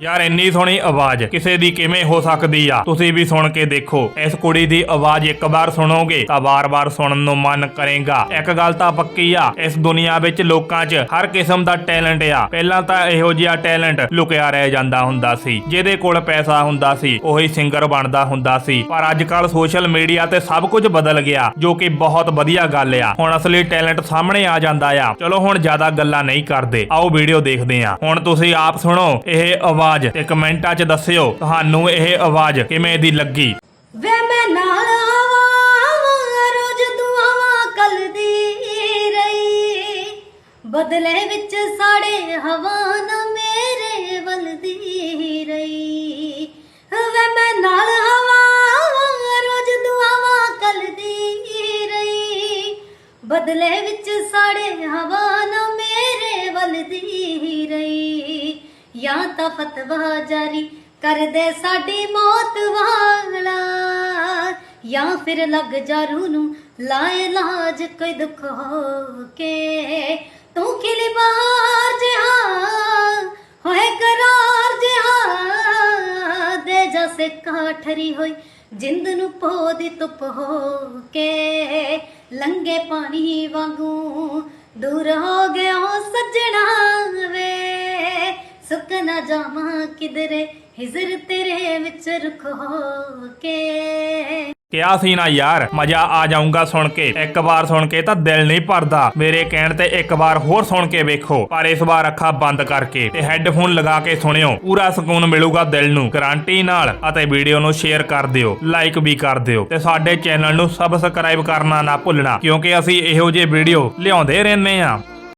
ਯਾਰ ਇੰਨੀ ਸੋਹਣੀ ਆਵਾਜ਼ ਕਿਸੇ ਦੀ ਕਿਵੇਂ ਹੋ ਸਕਦੀ ਆ? ਤੁਸੀਂ ਵੀ ਸੁਣ ਕੇ ਦੇਖੋ। ਇਸ ਕੁੜੀ ਦੀ ਆਵਾਜ਼ ਇੱਕ ਵਾਰ ਸੁਣੋਗੇ ਤਾਂ ਵਾਰ-ਵਾਰ ਸੁਣਨ ਨੂੰ ਮਨ ਕਰੇਗਾ। ਇੱਕ ਗੱਲ ਤਾਂ ਪੱਕੀ ਆ, ਇਸ ਦੁਨੀਆ ਵਿੱਚ ਲੋਕਾਂ 'ਚ ਹਰ ਕਿਸਮ ਦਾ ਟੈਲੈਂਟ ਆ। ਪਹਿਲਾਂ ਤਾਂ ਇਹੋ ਜਿਹਾ ਟੈਲੈਂਟ ਲੁਕਿਆ ਰਹਿ ਜਾਂਦਾ ਹੁੰਦਾ ਸੀ, ਜਿਹਦੇ ਕੋਲ ਪੈਸਾ ਹੁੰਦਾ ਸੀ, ਉਹੀ ਸਿੰਗਰ ਬਣਦਾ ਹੁੰਦਾ ਸੀ। ਪਰ ਅੱਜ ਕੱਲ ਸੋਸ਼ਲ ਮੀਡੀਆ ਤੇ ਸਭ ਕੁਝ ਬਦਲ ਗਿਆ, ਜੋ ਕਿ ਬਹੁਤ ਵਧੀਆ ਗੱਲ ਆ। ਹੁਣ ਅਸਲੀ ਟੈਲੈਂਟ ਸਾਹਮਣੇ ਆ ਜਾਂਦਾ ਆ। ਚਲੋ ਹੁਣ ਜ਼ਿਆਦਾ ਗੱਲਾਂ ਨਹੀਂ ਕਰਦੇ। ਆਓ ਵੀਡੀਓ ਦੇਖਦੇ ਆ। ਹੁਣ ਤੁਸੀਂ ਆਪ ਸੁਣੋ, ਇਹ ਆਵਾਜ਼ ਤੇ ਕਮੈਂਟਾਂ 'ਚ ਦੱਸਿਓ ਤੁਹਾਨੂੰ ਇਹ ਆਵਾਜ਼ ਕਿਵੇਂ ਦੀ ਲੱਗੀ? ਵੇ ਮੈਂ ਨਾਲ ਆਵਾਂ, ਰੋਜ਼ ਦੁਆਵਾਂ ਕਲਦੀ ਰਹੀ। ਬਦਲੇ ਵਿੱਚ ਸਾੜੇ ਹਵਾ ਨਾ ਮੇਰੇ ਵੱਲਦੀ ਰਹੀ। ਵੇ ਮੈਂ ਨਾਲ ਆਵਾਂ, ਰੋਜ਼ ਦੁਆਵਾਂ ਕਲਦੀ ਰਹੀ। ਬਦਲੇ ਵਿੱਚ ਸਾੜੇ ਹਵਾ ਨਾ ਮੇਰੇ ਵੱਲਦੀ ਰਹੀ ਜਾਂ ਤਾਂ ਫਤਵਾ ਜਾਰੀ ਕਰਦੇ ਸਾਡੀ ਮੌਤ ਵਾਲਾ ਜਾਂ ਫਿਰ ਲੱਗ ਜਾ ਰੂਹ ਨੂੰ ਲਾਏ ਲਾਜ ਕੋਈ ਦੁੱਖ ਹੋ ਕੇ ਤੂੰ ਖਿਲੀ ਬਾਹਰ ਜਹਾਂ, ਹੋਏ ਕਰਾਰ ਜਹਾਂ। ਦੇ ਜਸੇ ਕਾਠਰੀ ਹੋਈ ਜਿੰਦ ਨੂੰ ਪੋ ਦੀ ਧੁੱਪ ਹੋ ਕੇ ਲੰਗੇ ਪਾਣੀ ਵਾਂਗੂ ਦੂਰ ਹੋ ਗਿਆ ਸੱਜਣਾ ਵੇ ਨਾ ਜਾਵਾਂ ਕਿਧਰੇ, ਹਿਜ਼ਰ ਤੇਰੇ ਵਿੱਚ ਰੁਕ ਹੋ ਕੇ। ਕਿਆ ਸੀ ਨਾ ਯਾਰ? ਮਜ਼ਾ ਆ ਜਾਊਗਾ ਸੁਣ ਕੇ। ਇੱਕ ਵਾਰ ਸੁਣ ਕੇ ਤਾਂ ਦਿਲ ਨਹੀਂ ਭਰਦਾ। ਮੇਰੇ ਕਹਿਣ ਤੇ ਇੱਕ ਵਾਰ ਹੋਰ ਸੁਣ ਕੇ ਵੇਖੋ। ਪਰ ਇਸ ਵਾਰ ਅੱਖਾਂ ਬੰਦ ਕਰਕੇ ਤੇ ਹੈੱਡਫੋਨ ਲਗਾ ਕੇ ਸੁਣਿਓ। ਪੂਰਾ ਸਕੂਨ ਮਿਲੂਗਾ ਦਿਲ ਨੂੰ। ਗਾਰੰਟੀ ਨਾਲ ਅਤੇ ਵੀਡੀਓ ਨੂੰ ਸ਼ੇਅਰ ਕਰ ਦਿਓ। ਲਾਈਕ ਵੀ ਕਰ ਦਿਓ। ਤੇ ਸਾਡੇ ਚੈਨਲ ਨੂੰ ਸਬਸਕ੍ਰਾਈਬ ਕਰਨਾ ਨਾ ਭੁੱਲਣਾ, ਕਿਉਂਕਿ ਅਸੀਂ ਇਹੋ ਜਿਹੇ ਵੀਡੀਓ ਲਿਆਉਂਦੇ ਰਹਿੰਦੇ ਹਾਂ।